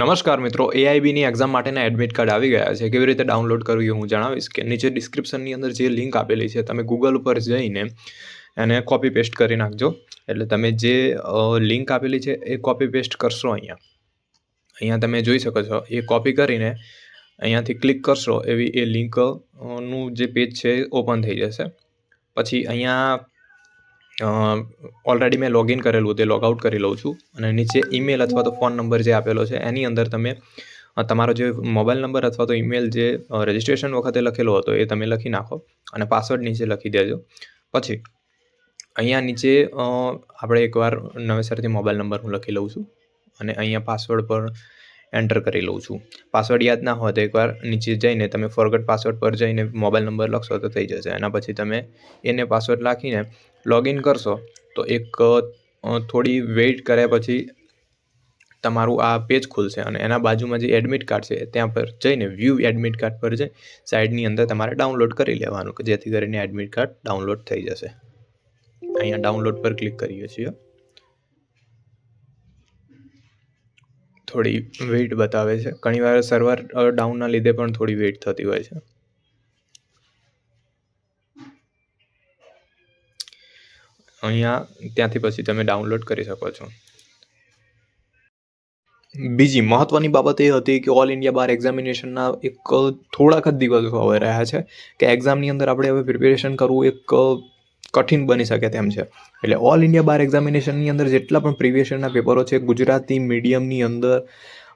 નમસ્કાર મિત્રો એઆઈબીની એક્ઝામ માટેના એડમિટ કાર્ડ આવી ગયા છે. કેવી રીતે ડાઉનલોડ કરવું એ હું જણાવીશ કે નીચે ડિસ્ક્રિપ્શનની અંદર જે લિંક આપેલી છે, તમે ગૂગલ ઉપર જઈને એને કોપી પેસ્ટ કરી નાખજો. એટલે તમે જે લિંક આપેલી છે એ કોપી પેસ્ટ કરશો અહીંયા. અહીંયા તમે જોઈ શકો છો, એ કોપી કરીને અહીંયાથી ક્લિક કરશો એવી એ લિંકનું જે પેજ છે એ ઓપન થઈ જશે. પછી અહીંયા ઓલરેડી મેં લોગિન કરેલું, તે લોગઆઉટ કરી લઉં છું. અને નીચે ઈમેલ અથવા તો ફોન નંબર જે આપેલો છે, એની અંદર તમે તમારો જે મોબાઈલ નંબર અથવા તો ઈમેલ જે રજિસ્ટ્રેશન વખતે લખેલો હતો, એ તમે લખી નાખો અને પાસવર્ડ નીચે લખી દેજો. પછી, અહીંયા નીચે આપણે એકવાર નવેસરથી મોબાઈલ નંબર હું લખી લઉં છું અને અહીંયા પાસવર્ડ પર એન્ટર કરી લઉં છું. પાસવર્ડ યાદ ના હોય તો એકવાર નીચે જઈને તમે ફોરગટ પાસવર્ડ પર જઈને મોબાઈલ નંબર લખશો તો થઈ જશે. એના પછી તમે એને પાસવર્ડ લખીને લોગિન કરશો, તો એક થોડી વેઇટ કર્યા પછી તમારું આ પેજ ખુલશે અને એના બાજુમાં જે એડમિટ કાર્ડ છે, ત્યાં પર જઈને વ્યૂ એડમિટ કાર્ડ પર જઈ સાઈડની અંદર તમારે ડાઉનલોડ કરી લેવાનું, કે જેથી કરીને એડમિટ કાર્ડ ડાઉનલોડ થઈ જશે. અહીંયા ડાઉનલોડ પર ક્લિક કરીએ છીએ. થોડી વેઇટ બતાવે છે. ઘણીવાર સર્વર ડાઉનના લીધે પણ થોડી વેઇટ થતી હોય છે. અહીંયા ત્યાંથી પછી તમે ડાઉનલોડ કરી શકો છો. બીજી મહત્વની બાબત એ હતી કે ઓલ ઇન્ડિયા બાર એક્ઝામિનેશનના એક થોડાક જ દિવસો હવે રહ્યા છે કે એક્ઝામની અંદર આપણે હવે પ્રિપેરેશન કરવું એક કઠિન બની શકે તેમ છે. એટલે ઓલ ઇન્ડિયા બાર એક્ઝામિનેશનની અંદર જેટલા પણ પ્રિવિયસ પેપરો છે, ગુજરાતી મીડિયમની અંદર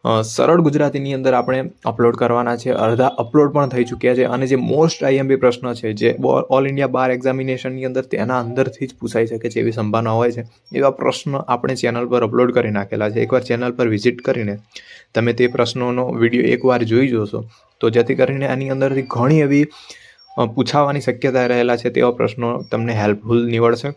સરળ ગુજરાતીની અંદર આપણે અપલોડ કરવાના છે. અડધા અપલોડ પણ થઈ ચૂક્યા છે. અને જે મોસ્ટ આઈએમપી પ્રશ્ન છે, જે ઓલ ઇન્ડિયા બાર એક્ઝામિનેશનની અંદર તેના અંદરથી જ પૂછાઈ શકે છે એવી સંભાવના હોય છે. એવા પ્રશ્ન આપણે ચેનલ પર અપલોડ કરી નાખેલા છે. એકવાર ચેનલ પર વિઝિટ કરીને તમે તે પ્રશ્નોનો વીડિયો એકવાર જોઈ જોશો, તો જેથી કરીને આની અંદરથી ઘણી એવી પૂછાવાની શક્યતા રહેલા છે. તેવા પ્રશ્નો તમને હેલ્પફુલ નીવડશે.